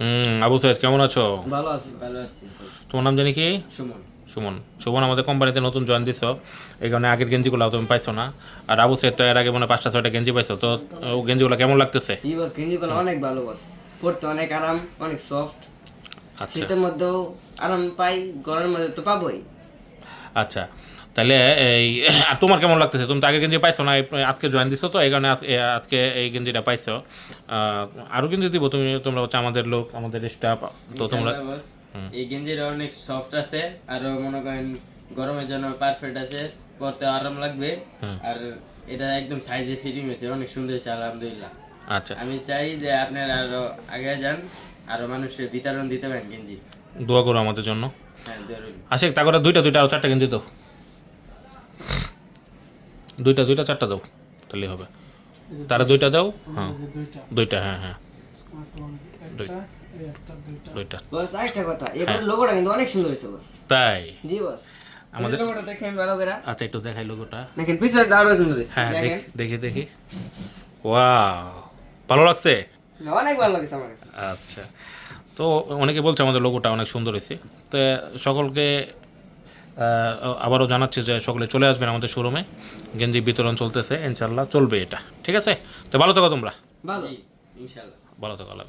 হুম আবু সৈয়দ কেমন আছো? ভালো আছি ভালো আছি। তোমার নাম জানি কি? সুমন। সুমন। সুমন আমাদের কোম্পানিতে নতুন জয়েন দিছ। এই কারণে আগের গেঞ্জিগুলো তুমি পাইছো না। আর আবু সৈয়দ তো এর আগে মনে পাঁচটা ছয়টা গেঞ্জি পাইছো। তো ও গেঞ্জিগুলো কেমন লাগতেছে? এই বস গেঞ্জিগুলো অনেক ভালো বস। পড়তে অনেক আরাম অনেক সফট আচ্ছা। শীতের মধ্যেও আরাম পাই গরমের মধ্যে তো পাবোই। আচ্ছা তাহলে এই আর তোমার কেমন লাগতেছে? তুমি তো আগের গেঞ্জি পাইছো না আজকে জয়েন দিছো তো এই কারণে আজ- আজকে এই গেঞ্জিটা পাইছো। আহ, আরও গেঞ্জি দিব তুমি তোমরা হচ্ছে আমাদের লোক আমাদের স্টাফ তো তোমরা এই গেঞ্জিটা অনেক সফট আছে আর মনে করেন গরমের জন্য পারফেক্ট আছে পরতে আরাম লাগবে। আর এটা একদম সাইজে ফিটিং হয়েছে অনেক সুন্দর হয়েছে আলহামদুলিল্লাহ। আচ্ছা। আমি চাই যে আপনারা আরও আগে যান আরও মানুষের বিতরণ দিতে পারেন গেঞ্জি। দোয়া করো আমাদের জন্য। হ্যাঁ আশিক তা করে দুইটা দুইটা আর চারটা গেঞ্জি দাও। দুইটা দুইটা চারটা দাও তাহলেই হবে। তারা দুইটা দাও হ্যাঁ। দুইটা হ্যাঁ হ্যাঁ। দুইটা বস আরেকটা কথা এবার লোগোটা কিন্তু অনেক সুন্দর হয়েছে বস। তাই? জি বস। আমাদের- লোগোটা দেখেন ভালো করে আচ্ছা একটু দেখাই লোগোটা দেখেন পিছনটা আরও সুন্দর হয়েছে। হ্যাঁ দেখেন। দেখি দেখি। ওয়াও। ভালো লাগছে? অনেক ভালো লাগছে আমার কাছে। আচ্ছা। তো অনেকে বলছে আমাদের লোগোটা অনেক সুন্দর হয়েছে। তো সকলকে আবারও জানাচ্ছি যে সকলে চলে আসবেন আমাদের শোরুমে গেঞ্জি বিতরণ চলতেছে ইনশাল্লাহ চলবে এটা। ঠিক আছে? তো ভালো থাকো তোমরা। ভালো। ভালো থাকো আল্লাহ।